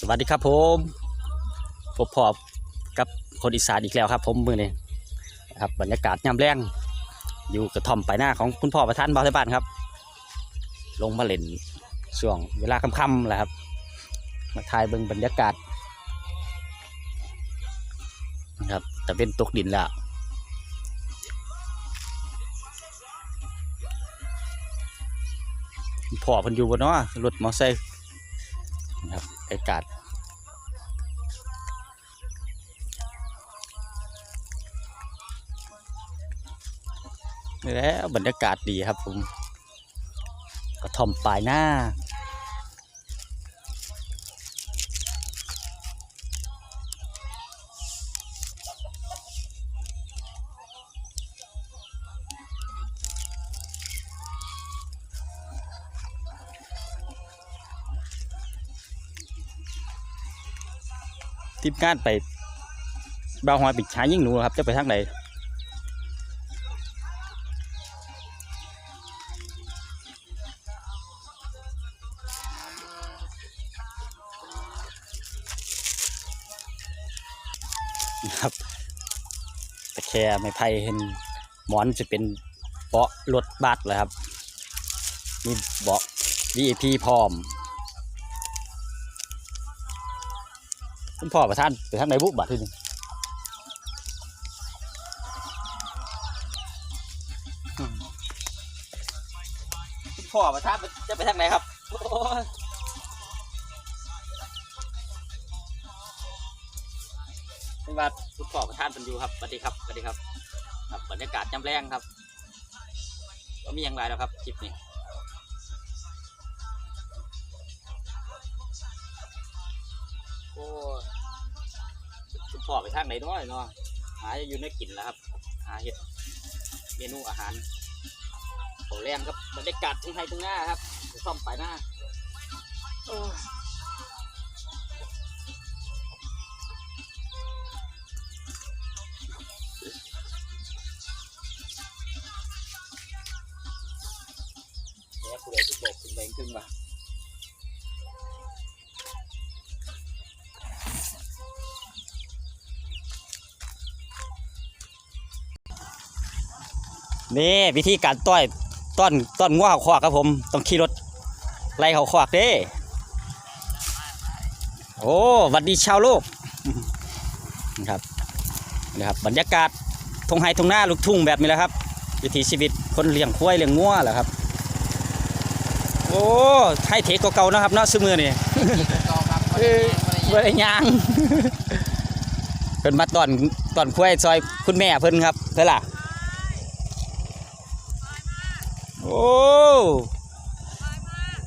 สวัสดีครับผมพบพอกับคนอีสานอีกแล้วครับ ผมมือนี้ครับบรรยากาศยามแรงอยู่กระท่อมไปหน้าของคุณพ่อประธานบาวไทยบ้านครับ ลงมาเล่นช่วงเวลาค่ำๆแหละครับ มาถ่ายเบิ่งบรรยากาศนะครับแต่เป็นตกดินแล้วพ่อพันอยู่บนเนาะรถมอเตอร์ไซค์ นะครับบรรยากาศนี่แล้วบรรยากาศดีครับผมกระท่อมปลายหน้า ทีมงานไปบ่าวหอยปิดชายิ่งหนูครับ จะไปทางไหนครับตะแคร่ไม่ไผ่เห็นหมอนจะเป็นเบาะรถบัสเลยครับ มีเบาะ VIP พร้อม คุณพ่อประท่านไปทางไหนบุบัตรที่นี่คุณพ่อประท่านจะไปทางไหนครับโอ้ยนี่ว่าคุณพ่อประท่านเป็นอยู่ครับสวัสดีครับสวัสดีครับ ครับบรรยากาศจำแรงครับก็มีอย่างไรแล้วครับคลิปนี้ โอ้คุณพ่อไปทางไหนน้อยเนาะหาอยู่ในกินแล้วครับ หาเห็ดเมนูอาหารโอแรงครับบรรยากาศทุ่งไทยทุ่งหน้าครับซ่อมไปหน้าโอ้ยเดี๋ยวคุณเอ๋ทุกบอกคุณแบงขึ้นมา นี่วิธีการต้อยต้อนต้อนงัวเขาคอกครับผม ต้องขี่รถไล่เขาคอกเด้โอ้หวัดดีชาวโลกนะครับนะครับบรรยากาศทงไฮทงหน้าลูกทุ่งแบบนี้แหละครับ วิถีชีวิตคนเลี้ยงควายเลี้ยงงัวแหละครับ โอ้ให้เทคเก่าๆนะครับเนาะซื้อมือนี่เออบ่ได้ยางเพิ่นมาตอนตอนควายซอยคุณแม่เพิ่นครับเท่าล่ะโอ้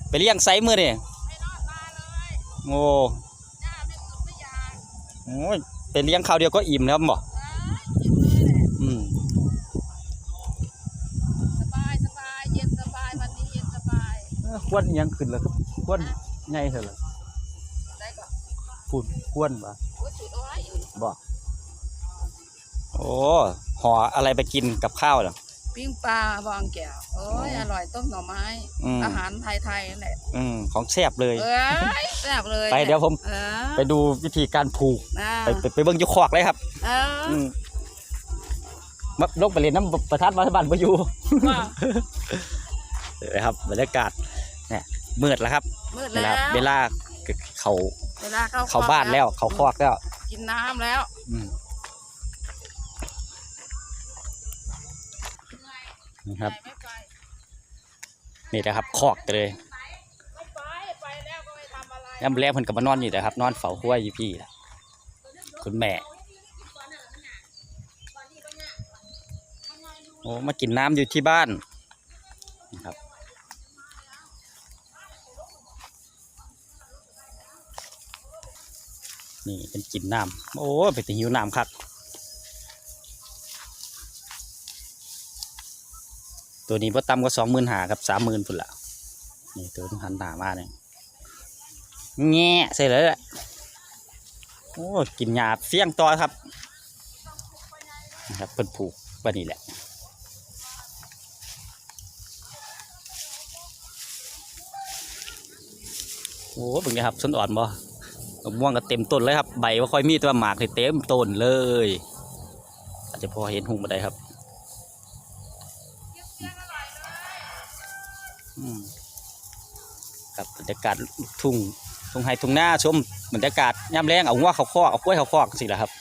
ไปเลี้ยงไซมือนี่โอ้โอ้ยไปเลี้ยงข้าวเดียวก็อิ่มแล้วบ่อืมสบายสบายเย็นสบายวันนี้เย็นสบายควนอิหยังขึ้นแล้วครับควนใหญ่เถอะล่ะได้ก่อนพูดควนบ่โอ้ยจุดเอาไว้อยู่บ่โอ้ห่ออะไรไปกินกับข้าวเหรอ ปิ้งปลาบองแก้วโอ้ยอ๋อออร่อยต้มหน่อไม้ อืม อาหารไทยๆนั่นแหละอืมของแซ่บเลย เอ้ยแซ่บเลยไปเดี๋ยวผม เออไปดูวิธีการผูกนะไปไปไปเบิ่งอยุคอกเลยครับเอออืมมาลงไปเรียนน้ำประธานวัฒบาลประยูว่าเลยครับบรรยากาศเนี่ยมืดแล้วครับมืดเวแล้ลาวเวลาเขาเวลาเข้าเขาบ้านแล้ว เขาคอกแล้ว กินน้ำแล้ว อืม นี่ครับไม่ไปนี่นะครับคอกเลยไม่ไปไปแล้วก็ไม่ทำอะไรย่ำแรกเพิ่นกับมานอนอยู่นะครับ นอนเฝ้าห้วยอยู่พี่ล่ะคุณแม่โอ้มากินน้ำอยู่ที่บ้านนะครับนี่เป็นกินน้ำโอ้ไปถึงหิวน้ำครับ ตัวนี้พอต่ำก็สองหมื่นหาครับสามหมื่นพุ่นละนี่ตัวนี้หันหนามาเนี่ยแง่ใส่เลยแหละโอ้กินหยาเฟี้ยงต่อครับนะครับเพิ่นผูกไว้นี่แหละโอ้เบิ่งนี่ครับส้นอ่อนบ่มะม่วงก็เต็มต้นเลยครับ ใบว่าค่อยมีแต่ว่าหมากเต็มต้นเลย อาจจะพอเห็นหุ่งมาได้ครับ กับบรรยากาศลูกทุ่งทุ่งไฮทุ่งหน้าชมบรรยากาศย่ำแรงเอาหัวเขาคอกเอากล้วยเขาคอกสิแหละครับ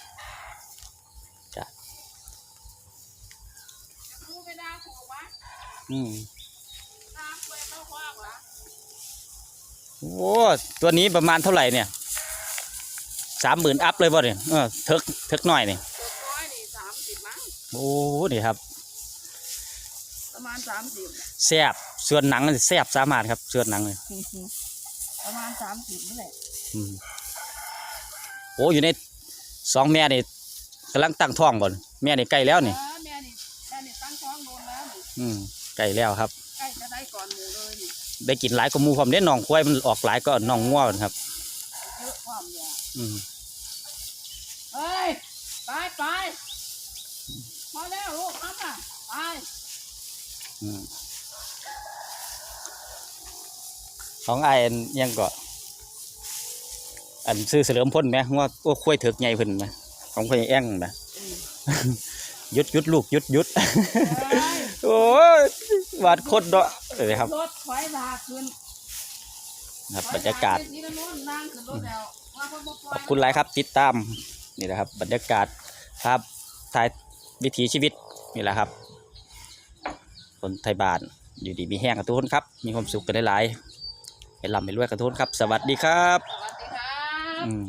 ดูไปดาผูกวะอืมดาเปลือยเข้าคว้างวะโอ้ตัวนี้ประมาณเท่าไหร่เนี่ยสามหมื่นอัพเลยป่ะเนี่ยเออเทิกเทิกหน่อยเนี่ยเจ็ดร้อยนี่สามสิบมั้งโอ้นี่ครับ ประมาณสามสิบแซ่บส่วนหนังนี่แซ่บสามารถครับส่วนหนังเลยประมาณสามสิบนี่แหละอืมโอ้อยู่ในสองแม่นี่กำลังตั้งท้องบ่นแม่นี่ใกล้แล้วนี่เออแม่นี่แม่นี่ตั้งท้องโดนแล้วนี่อืมใกล้แล้วครับ ใกล้จะได้ก่อนหมูเลยนี่ได้กินหลายกว่าหมูความเด้น้องควายมันออกหลายก็น้องง่วครับ เยอะความยาอืมเฮ้ยไปไปพอแล้วลูกน้ำอะไปอืม ของไอ้ายอันยังก็อันซื้อเสลิมพ่นไหมว่าว่าควายเถือกใหญ่เพิ่นไหมของควายแอ่งไหมหยุดหยุดลูกหยุดหยุดโอ้ยบาดโคตรเนาะเลยครับรถไฟบาขึ้นครับบรรยากาศนี่นะนู่นนั่งขึ้นรถแล้วว่าเพิ่นบ่ปล่ขออยบคุณหลายครับ ติดตามนี่แหละครับ บรรยากาศครับถ่ายวิถีชีวิตนี่แหละครับ คนไทยบ้าน อยู่ดีมีแห้งกันทุกคนครับ มีความสุขกันหลายๆให้ลำให้รวยกันทุกคนครับ สวัสดีครับสวัสดีครับอืม